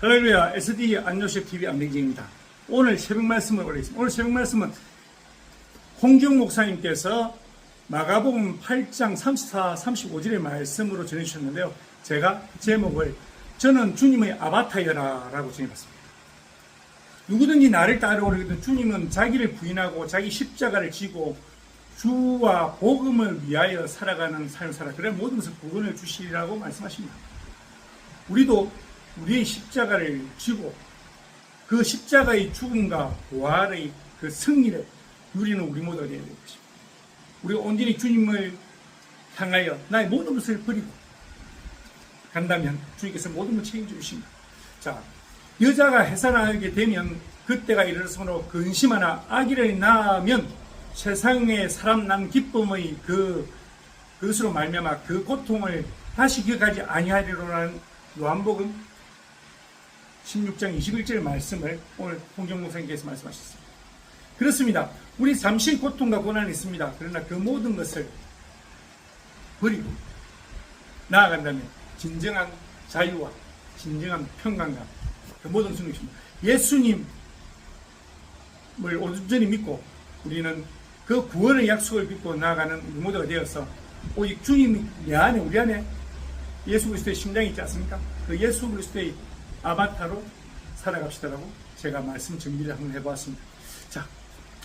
할렐루야 SD 안요셉 TV 안백진입니다. 오늘 새벽 말씀을 올리겠습니다. 오늘 새벽 말씀은 홍경 목사님께서 마가복음 8장 34, 35절의 말씀으로 전해주셨는데요. 제가 제목을 저는 주님의 아바타여라 라고 정해봤습니다. 누구든지 나를 따르오르거든 주님은 자기를 부인하고 자기 십자가를 지고 주와 복음을 위하여 살아가는 삶을 살아 그래 모든 것을 구원을 주시리라고 말씀하십니다. 우리도 우리의 십자가를 지고 그 십자가의 죽음과 부활의 그 승리를 누리는 우리 모두가 되어야 될 것입니다. 우리가 온전히 주님을 향하여 나의 모든 것을 버리고 간다면 주님께서 모든 걸 책임져 주십니다. 자, 여자가 해산하게 되면 그때가 이르러서로 근심 하나 아기를 낳으면 세상에 사람 난 기쁨의 그 그것으로 말미암아 그 고통을 다시 기억하지 아니하리로라는 요한복음 16장 21절 말씀을 오늘 홍경 목사님께서 말씀하셨습니다. 그렇습니다. 우리 잠시 고통과 고난이 있습니다. 그러나 그 모든 것을 버리고 나아간다면 진정한 자유와 진정한 평강과 그 모든 있습니다. 예수님을 온전히 믿고 우리는 그 구원의 약속을 믿고 나아가는 우리 모두가 되어서 오직 주님이 내 안에 우리 안에 예수 그리스도의 심장이 있지 않습니까? 그 예수 그리스도의 아바타로 살아갑시다라고 제가 말씀 정리를 한번 해보았습니다. 자,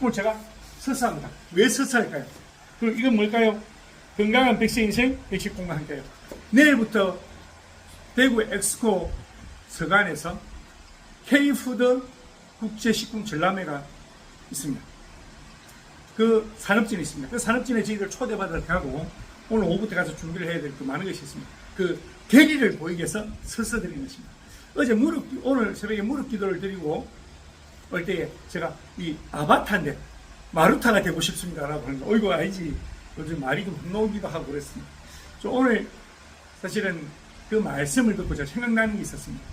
오늘 제가 서사합니다. 왜 서사할까요? 그리고 이건 뭘까요? 건강한 백세 인생 백식공과 함께요. 내일부터 대구 엑스코 서간에서 K푸드 국제식품 전람회가 있습니다. 그 산업진이 있습니다. 그 산업진에 저희들 초대받아 가고 오늘 오후부터 가서 준비를 해야 될 그 많은 것이 있습니다. 그 계기를 보이기 위해서 서서 드리는 것입니다. 어제 무릎, 오늘 새벽에 무릎 기도를 드리고 올 때에 제가 이 아바타인데 마루타가 되고 싶습니다. 라고 하는데, 어이구, 아니지. 요즘 말이 좀 헛나오기도 하고 그랬습니다. 저 오늘 사실은 그 말씀을 듣고 제가 생각나는 게 있었습니다.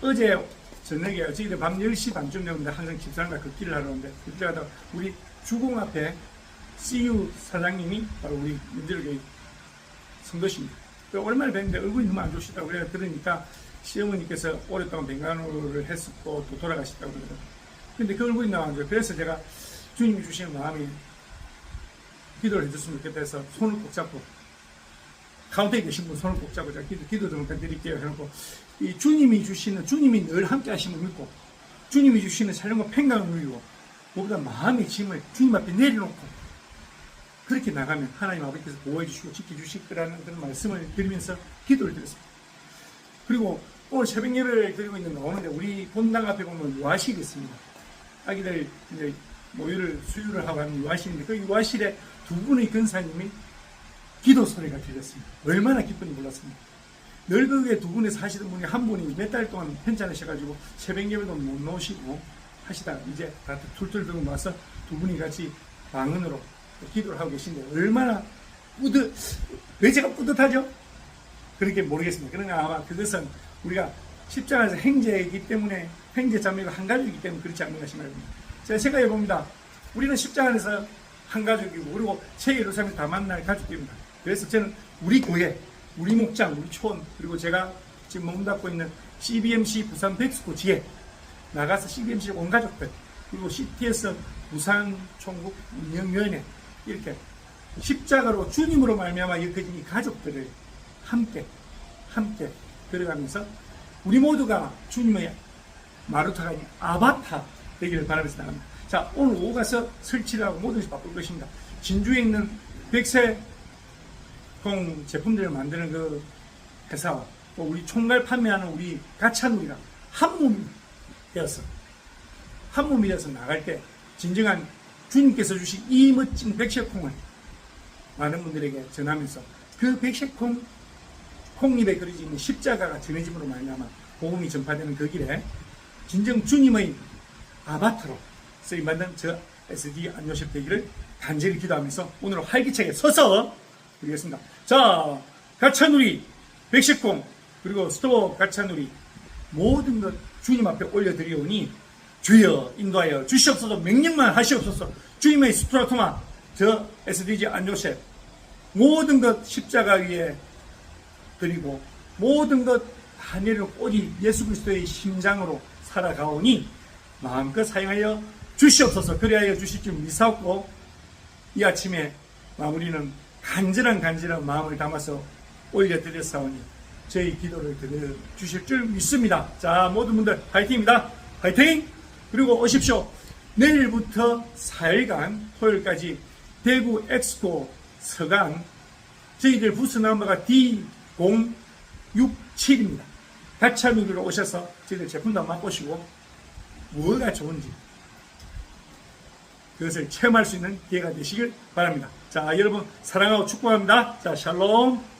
어제 저녁에 저희들 밤 10시 반쯤 되는데 항상 집사람과 걷기를 하러 오는데 그때 가다가 우리 주공 앞에 CU 사장님이 바로 우리 민들교회 성도십니다. 그 얼마나 뵀는데 얼굴이 너무 안 좋으시다고 그래 들으니까 시어머니께서 오랫동안 병간호를 했었고 또 돌아가셨다고 그러더라고요. 근데 그 얼굴이 나왔는데 그래서 제가 주님이 주시는 마음이 기도를 해줬으면 좋겠다 해서 손을 꼭 잡고 가운데 계신 분 손을 꼭 잡고 제가 기도, 기도 좀 드릴게요 해놓고 이 주님이 주시는 주님이 늘 함께 하심을 믿고 주님이 주시는 사령과 평강을 누리고 무엇보다 마음의 짐을 주님 앞에 내려놓고 그렇게 나가면 하나님 아버지께서 보호해 주시고 지켜 주실 거라는 그런 말씀을 드리면서 기도를 드렸습니다. 그리고 오늘 새벽 예배를 드리고 있는 오는데 우리 본당 앞에 보면 유아실이 있습니다. 아기들 이제 모유를 수유를 하고 하는 유아실인데 그 유아실에 두 분의 근사님이 기도 소리가 들렸습니다. 얼마나 기쁜지 몰랐습니다. 늘 그게 두 분에서 하시던 분이 한 분이 몇 달 동안 편찮으셔가지고 새벽 예배도 못 나오시고 하시다가 이제 다 툴툴 들고 와서 두 분이 같이 방언으로 기도를 하고 계신데 얼마나 뿌듯, 왜 제가 뿌듯하죠? 그렇게 모르겠습니다. 그러나 아마 그것은 우리가 십자가에서 행제이기 때문에 행제 자매가 한 가족이기 때문에 그렇지 않는가 싶습니다. 제가 생각해 봅니다. 우리는 십자가에서 한 가족이고 그리고 새 예루살렘을 다 만날 가족입니다. 그래서 저는 우리 교회, 우리 목장, 우리 초원 그리고 제가 지금 몸담고 있는 CBMC 부산 백스코 지에 나가서 CBMC 온 가족들 그리고 CTS 부산 총국 운영위원회 이렇게 십자가로 주님으로 말미암아 이렇게진 이 가족들을 함께 함께 걸어가면서 우리 모두가 주님의 마루타가 아닌 아바타 되기를 바라면서 나갑니다. 자 오늘 오후 가서 설치를 하고 모든 것이 바쁠 것입니다. 진주에 있는 백세공 제품들을 만드는 그 회사와 또 우리 총괄 판매하는 우리 가찬우리가 한 몸이 되어서 한 몸이 되어서 나갈 때 진정한 주님께서 주신 이 멋진 백색콩을 많은 분들에게 전하면서 그 백색콩 콩잎에 그려져 있는 십자가가 전해짐으로 말미암아 복음이 전파되는 그 길에 진정 주님의 아바타로 쓰임 받는 저 SD 안요셉 되기를 간절히 기도하면서 오늘 활기차게 서서 드리겠습니다. 자, 가차누리, 백식콩, 그리고 스토어 가차누리 모든 것 주님 앞에 올려드리오니 주여 인도하여 주시옵소서 명령만 하시옵소서 주님의 스트라토마 저 SDG 안요셉 모든 것 십자가 위에 드리고 모든 것 하늘은 오직 예수 그리스도의 심장으로 살아가오니 마음껏 사용하여 주시옵소서 그리하여 주실 줄 믿사옵고 이 아침에 마무리는 간절한 간절한 마음을 담아서 올려드렸사오니 저희 기도를 들어 주실 줄 믿습니다. 자 모든 분들 화이팅입니다. 화이팅! 그리고 오십시오. 내일부터 4일간 토요일까지 대구 엑스포 서강 저희들 부스 넘버가 D067입니다. 가차미로 오셔서 저희들 제품도 한번 맛보시고 뭐가 좋은지 그것을 체험할 수 있는 기회가 되시길 바랍니다. 자, 여러분 사랑하고 축복합니다. 자, 샬롬.